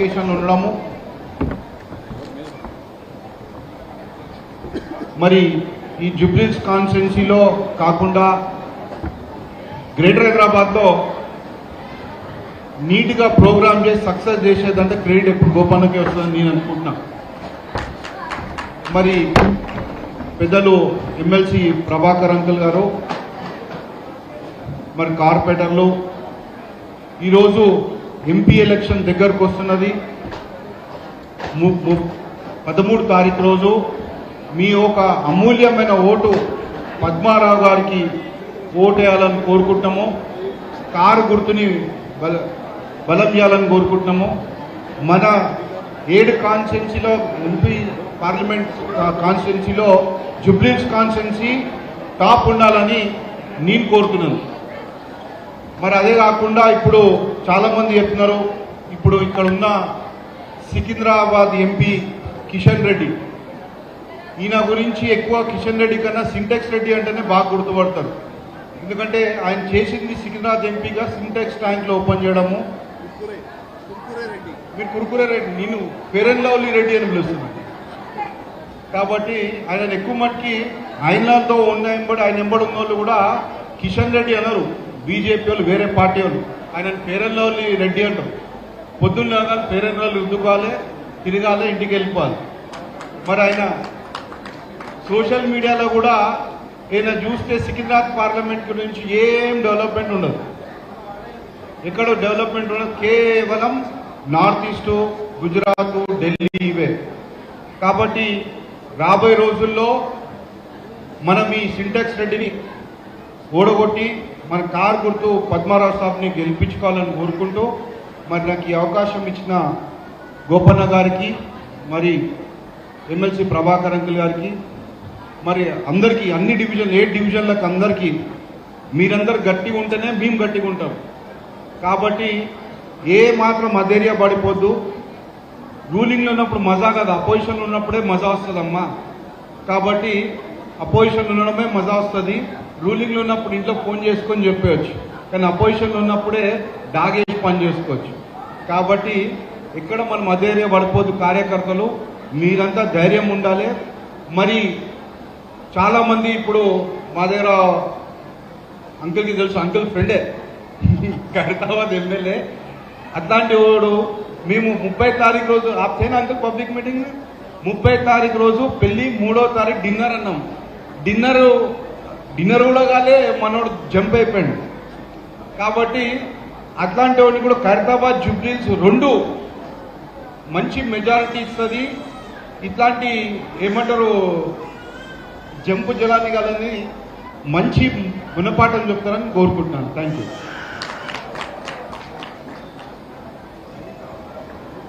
Dedication ఉండడము. మరి ఈ జుబ్లీస్ కాన్స్టిట్యున్సీలో కాకుండా గ్రేటర్ హైదరాబాద్లో నీట్గా ప్రోగ్రామ్ చేసి సక్సెస్ చేసేదంటే క్రెడిట్ ఎప్పుడు గోపాలకే వస్తుందని నేను అనుకుంటున్నా. మరి పెద్దలు ఎమ్మెల్సీ ప్రభాకర్ అంకుల్ గారు మరి కార్పొరేటర్లు ఈరోజు ఎంపీ ఎలక్షన్ దగ్గరకు వస్తున్నది. ము- పదమూడు తారీఖు రోజు మీ ఒక అమూల్యమైన ఓటు పద్మారావు గారికి ఓటేయాలని వేయాలని కోరుకుంటున్నాము. కారు గుర్తుని బల బలం చేయాలని కోరుకుంటున్నాము. మన ఏడు కాన్స్టిట్యున్సీలో ఎంపీ పార్లమెంట్ కాన్స్టిట్యున్సీలో జుబ్లీస్ కాన్స్టిట్యున్సీ టాప్ ఉండాలని నేను కోరుతున్నాను. మరి అదే కాకుండా ఇప్పుడు చాలామంది చెప్తున్నారు ఇప్పుడు ఇక్కడ ఉన్న సికింద్రాబాద్ ఎంపీ కిషన్ రెడ్డి. ఈయన గురించి ఎక్కువ కిషన్ రెడ్డి కన్నా సింటెక్స్ రెడ్డి అంటేనే బాగా గుర్తుపడతారు. ఎందుకంటే ఆయన చేసింది సికింద్రాబాద్ ఎంపీగా సింటెక్స్ ట్యాంక్లో ఓపెన్ చేయడము. మీరు కురుకురే రెడ్డి నేను ఫెరెన్ లవ్లీ రెడ్డి అని పిలుస్తున్నాను కాబట్టి ఆయన ఎక్కువ మట్టుకి ఆయనతో ఉన్న ఎంబడి ఆయన ఎంబడి ఉన్న వాళ్ళు కూడా కిషన్ రెడ్డి అన్నారు బీజేపీ వాళ్ళు వేరే పార్టీ వాళ్ళు. ఆయన ఫెరెన్ రెడ్డి అంటారు పొద్దున్న కానీ ఫెరెన్ లవ్లీ ఉందుకోవాలి తిరగాలి ఇంటికి వెళ్ళిపోవాలి. మరి ఆయన సోషల్ మీడియాలో కూడా ఈయన చూస్తే సికింద్రాబాద్ పార్లమెంట్ గురించి ఏం డెవలప్మెంట్ ఉండదు. ఎక్కడో డెవలప్మెంట్ ఉండదు కేవలం నార్త్ ఈస్ట్ గుజరాత్ ఢిల్లీ ఇవే. కాబట్టి రాబోయే రోజుల్లో మనం ఈ సింటెక్స్ రెడ్డిని ఓడగొట్టి మన కార్ గుర్తు పద్మారావు సాబ్ని గెలిపించుకోవాలని కోరుకుంటూ మరి నాకు ఈ అవకాశం ఇచ్చిన గోపన్న గారికి మరి ఎమ్మెల్సీ ప్రభాకర్ అంకుల్ గారికి మరి అందరికీ అన్ని డివిజన్ ఏ డివిజన్లకు అందరికీ మీరందరు గట్టిగా ఉంటేనే మేము గట్టిగా ఉంటాం. కాబట్టి ఏ మాత్రం అధైర్య పడిపోద్దు. రూలింగ్లో ఉన్నప్పుడు మజా కాదు అపోజిషన్లో ఉన్నప్పుడే మజా వస్తుందమ్మా. కాబట్టి అపోజిషన్లో ఉండడమే మజా వస్తుంది. రూలింగ్లో ఉన్నప్పుడు ఇంట్లో ఫోన్ చేసుకొని చెప్పేయచ్చు కానీ అపోజిషన్లో ఉన్నప్పుడే డాగేసి పని చేసుకోవచ్చు. కాబట్టి ఇక్కడ మనం అధైర్య పడిపోద్దు కార్యకర్తలు. మీరంతా ధైర్యం ఉండాలి. మరి చాలామంది ఇప్పుడు మా దగ్గర అంకుల్కి తెలుసు అంకుల్ ఫ్రెండే ఖైరతాబాద్ ఎమ్మెల్యే. అట్లాంటి వాడు మేము ముప్పై తారీఖు రోజు ఆప్తేనా అంకుల్ పబ్లిక్ మీటింగ్ ముప్పై తారీఖు రోజు పెళ్ళి మూడో తారీఖు డిన్నర్ అన్నాం. డిన్నర్ డిన్నర్ కూడా కాలే మనోడు జంప్ అయిపోయాడు. కాబట్టి అట్లాంటి వాడిని కూడా ఖైరతాబాద్ జుబ్లీస్ రెండు మంచి మెజారిటీ ఇస్తుంది. ఇట్లాంటి ఏమంటారు జంపు జలాన్ని కాదని మంచి గుణపాఠం చెప్తారని కోరుకుంటున్నాను. Thank you